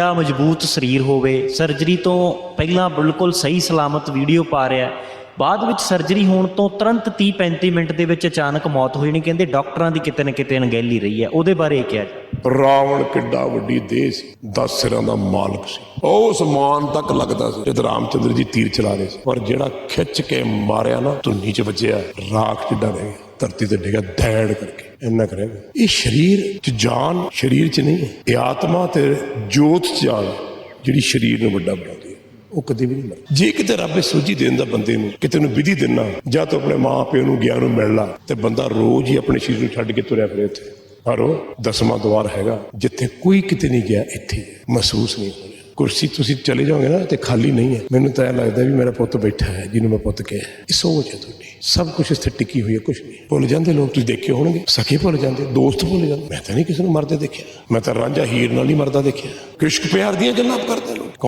ਆ ਮਜ਼ਬੂਤ ਸਰੀਰ ਹੋਵੇ ਸਰਜਰੀ ਤੋਂ ਪਹਿਲਾਂ ਬਿਲਕੁਲ ਸਹੀ ਸਲਾਮਤ ਵੀਡੀਓ ਪਾ ਰਿਹਾ ਬਾਅਦ ਵਿੱਚ ਸਰਜਰੀ ਹੋਣ ਤੋਂ ਤੁਰੰਤ 30 35 ਮਿੰਟ ਦੇ ਵਿੱਚ ਅਚਾਨਕ ਮੌਤ ਹੋ ਜਾਣੀ, ਕਹਿੰਦੇ ਡਾਕਟਰਾਂ ਦੀ ਕਿਤੇ ਨਾ ਕਿਤੇ ਅਣਗਹਿਲੀ ਰਹੀ ਹੈ। ਉਹਦੇ ਬਾਰੇ ਕਿਹਾ ਰਾਵਣ ਕਿੱਡਾ ਵੱਡੀ ਦੇਹ ਸੀ 10 ਸਿਰਾਂ ਦਾ ਮਾਲਕ ਸੀ। ਉਹ ਸਮਾਨ ਤੱਕ ਲੱਗਦਾ ਸੀ ਜਦ ਰਾਮਚੰਦਰ ਜੀ ਤੀਰ ਚਲਾ ਰਹੇ ਸੀ। ਪਰ ਜਿਹੜਾ ਖਿੱਚ ਕੇ ਮਾਰਿਆ ਨਾ, ਧੁੰਨੀ ਚ ਵੱਜਿਆ, ਰਾਖ ਜਿੱਡਾ ਰਹਿ ਗਿਆ, ਧਰਤੀ ਤੇ ਡਿੱਗਾ ਧੈੜ ਕਰਕੇ। ਇੰਨਾ ਕਰੇਗਾ ਇਹ ਸਰੀਰ ਚ ਜਾਨ ਸਰੀਰ ਚ ਨਹੀਂ ਹੈ ਇਹ ਆਤਮਾ ਤੇ ਜੋਤ ਚ ਜਾਨ ਜਿਹੜੀ ਸਰੀਰ ਨੂੰ ਵੱਡਾ ਬਣਾਉਂਦੀ ਹੈ। ਉਹ ਕਦੇ ਵੀ ਨਹੀਂ ਮਰਦੀ। ਜੇ ਕਿਤੇ ਰੱਬ ਇਹ ਸੋਝੀ ਦੇ ਬੰਦੇ ਨੂੰ ਕਿਤੇ ਨੂੰ ਵਿਧੀ ਦੇਣਾ ਜਾਂ ਤੂੰ ਆਪਣੇ ਮਾਂ ਪਿਓ ਨੂੰ, ਗਿਆਨ ਨੂੰ ਮਿਲ ਲਾ ਤੇ ਬੰਦਾ ਰੋਜ਼ ਹੀ ਆਪਣੇ ਸਰੀਰ ਨੂੰ ਛੱਡ ਕੇ ਤੁਰਿਆ ਫਿਰੇ ਉੱਥੇ। ਪਰ ਉਹ ਦਸਵਾਂ ਦਵਾਰ ਹੈਗਾ, ਜਿੱਥੇ ਕੋਈ ਕਿਤੇ ਨਹੀਂ ਗਿਆ, ਇੱਥੇ ਮਹਿਸੂਸ ਨਹੀਂ ਹੋਇਆ ਕੁਰਸੀ ਤੁਸੀਂ ਚਲੇ ਜਾਓਗੇ ਨਾ ਤੇ ਖਾਲੀ ਨਹੀਂ ਹੈ। ਮੈਨੂੰ ਤਾਂ ਇਹ ਲੱਗਦਾ ਵੀ ਮੇਰਾ ਪੁੱਤ ਬੈਠਾ ਹੈ, ਜਿਹਨੂੰ ਮੈਂ ਪੁੱਤ ਕਿਹਾ ਇਹ ਸੋਚ ਹੈ ਤੁਹਾਡੀ। ਸਭ ਕੁਝ ਇੱਥੇ ਟਿੱਕੀ ਹੋਈ ਹੈ ਕੁਝ ਨਹੀਂ। ਭੁੱਲ ਜਾਂਦੇ ਲੋਕ, ਤੁਸੀਂ ਦੇਖੇ ਹੋਣਗੇ। ਸਕੇ ਭੁੱਲ ਜਾਂਦੇ, ਦੋਸਤ ਭੁੱਲ ਜਾਂਦੇ। ਮੈਂ ਤਾਂ ਨਹੀਂ ਕਿਸੇ ਨੂੰ ਮਰਦੇ ਦੇਖਿਆ। ਮੈਂ ਤਾਂ ਰਾਂਝਾ ਹੀਰ ਨਾਲ ਹੀ ਮਰਦਾ ਦੇਖਿਆ। ਕਿਸ਼ਕ ਪਿਆਰ ਦੀਆਂ ਗੱਲਾਂ ਕਰਦੇ ਲੋਕ।